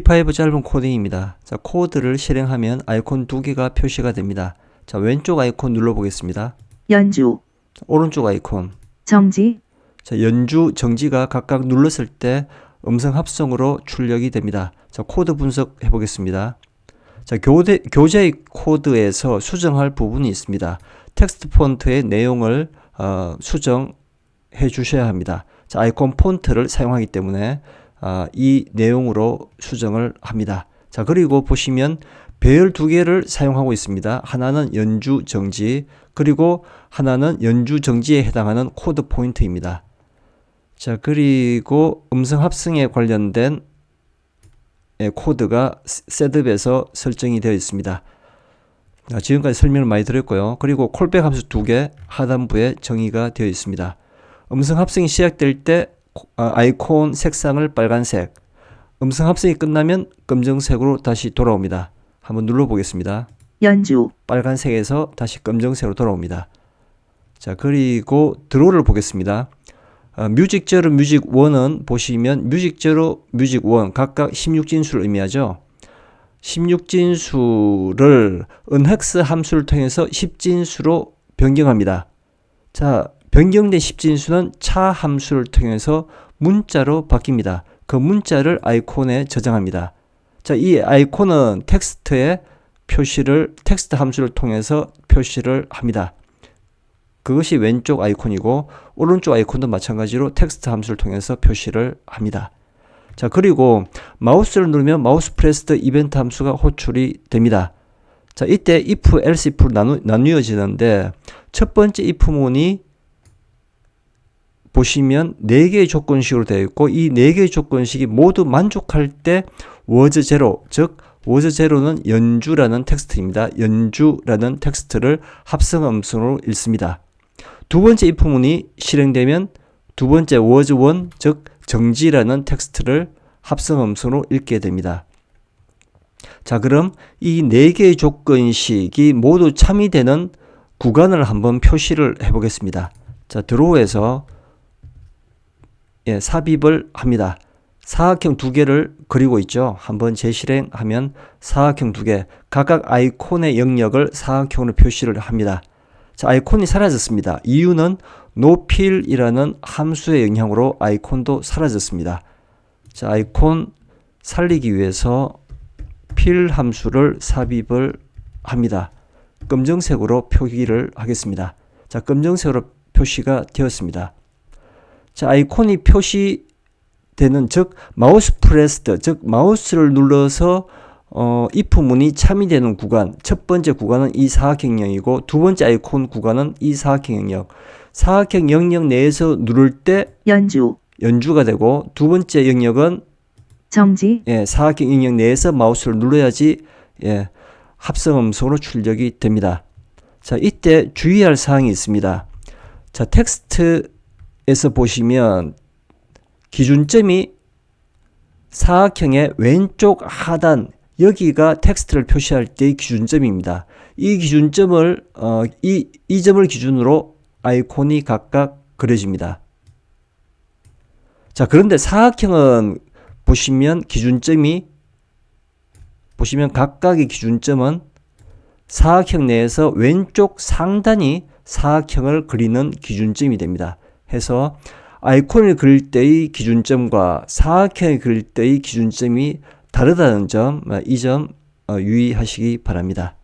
P5 짧은 코딩입니다. 자, 코드를 실행하면 아이콘 두 개가 표시가 됩니다. 자, 왼쪽 아이콘 눌러보겠습니다. 연주, 오른쪽 아이콘. 정지, 자, 연주, 정지가 각각 눌렀을 때 음성 합성으로 출력이 됩니다. 자, 코드 분석해 보겠습니다. 자, 교대, 교재 코드에서 수정할 부분이 있습니다. 텍스트 폰트의 내용을 어, 수정해 주셔야 합니다. 자, 아이콘 폰트를 사용하기 때문에 아, 이 내용으로 수정을 합니다. 자, 그리고 보시면 배열 두 개를 사용하고 있습니다. 하나는 연주 정지, 그리고 하나는 연주 정지에 해당하는 코드 포인트입니다. 자, 그리고 음성 합성에 관련된 예, 코드가 셋업에서 설정이 되어 있습니다. 아, 지금까지 설명을 많이 드렸고요. 그리고 콜백 함수 두 개 하단부에 정의가 되어 있습니다. 음성 합성이 시작될 때 코- 아, 아이콘 색상을 빨간색, 음성 합성이 끝나면 검정색으로 다시 돌아옵니다. 한번 눌러보겠습니다. 연주, 빨간색에서 다시 검정색으로 돌아옵니다. 자, 그리고 드로우를 보겠습니다. 어, 뮤직 제로 뮤직 1은 보시면 뮤직 제로 뮤직 1 각각 16진수를 의미하죠. 16진수를 은헥스 함수를 통해서 10진수로 변경합니다. 자, 변경된 10진수는 차 함수를 통해서 문자로 바뀝니다. 그 문자를 아이콘에 저장합니다. 자, 이 아이콘은 텍스트에 표시를 텍스트 함수를 통해서 표시를 합니다. 그것이 왼쪽 아이콘이고 오른쪽 아이콘도 마찬가지로 텍스트 함수를 통해서 표시를 합니다. 자, 그리고 마우스를 누르면 마우스 프레스드 이벤트 함수가 호출이 됩니다. 자, 이때 if, else if로 나누, 나뉘어지는데 첫 번째 if문이 보시면 네 개의 조건식으로 되어 있고 이 네 개의 조건식이 모두 만족할 때 was zero, 즉 was zero는 연주라는 텍스트입니다. 연주라는 텍스트를 합성 음성으로 읽습니다. 두 번째 if문이 실행되면 두 번째 was one, 즉 정지라는 텍스트를 합성 음성으로 읽게 됩니다. 자, 그럼 이 네 개의 조건식이 모두 참이 되는 구간을 한번 표시를 해 보겠습니다. 자, 드로우에서 예, 삽입을 합니다. 사각형 두 개를 그리고 있죠. 한번 재실행하면 사각형 두 개, 각각 아이콘의 영역을 사각형으로 표시를 합니다. 자, 아이콘이 사라졌습니다. 이유는 노필이라는 함수의 영향으로 아이콘도 사라졌습니다. 자, 아이콘 살리기 위해서 필 함수를 삽입을 합니다. 검정색으로 표기를 하겠습니다. 자, 검정색으로 표시가 되었습니다. 자, 아이콘이 표시되는 즉 마우스 프레스드 즉 마우스를 눌러서 어, if 문이 참이되는 구간 첫 번째 구간은 이 사각형 영역이고 두 번째 아이콘 구간은 이 사각형 영역 사각형 영역 내에서 누를 때 연주, 연주가 되고 두 번째 영역은 정지, 예, 사각형 영역 내에서 마우스를 눌러야지 예, 합성 음성으로 출력이 됩니다. 자, 이때 주의할 사항이 있습니다. 자, 텍스트 에서 보시면 기준점이 사각형의 왼쪽 하단 여기가 텍스트를 표시할 때의 기준점입니다. 이 기준점을 어, 이, 이 점을 기준으로 아이콘이 각각 그려집니다. 자, 그런데 사각형은 보시면 기준점이 보시면 각각의 기준점은 사각형 내에서 왼쪽 상단이 사각형을 그리는 기준점이 됩니다. 해서 아이콘을 그릴 때의 기준점과 사각형을 그릴 때의 기준점이 다르다는 점, 이 점 유의하시기 바랍니다.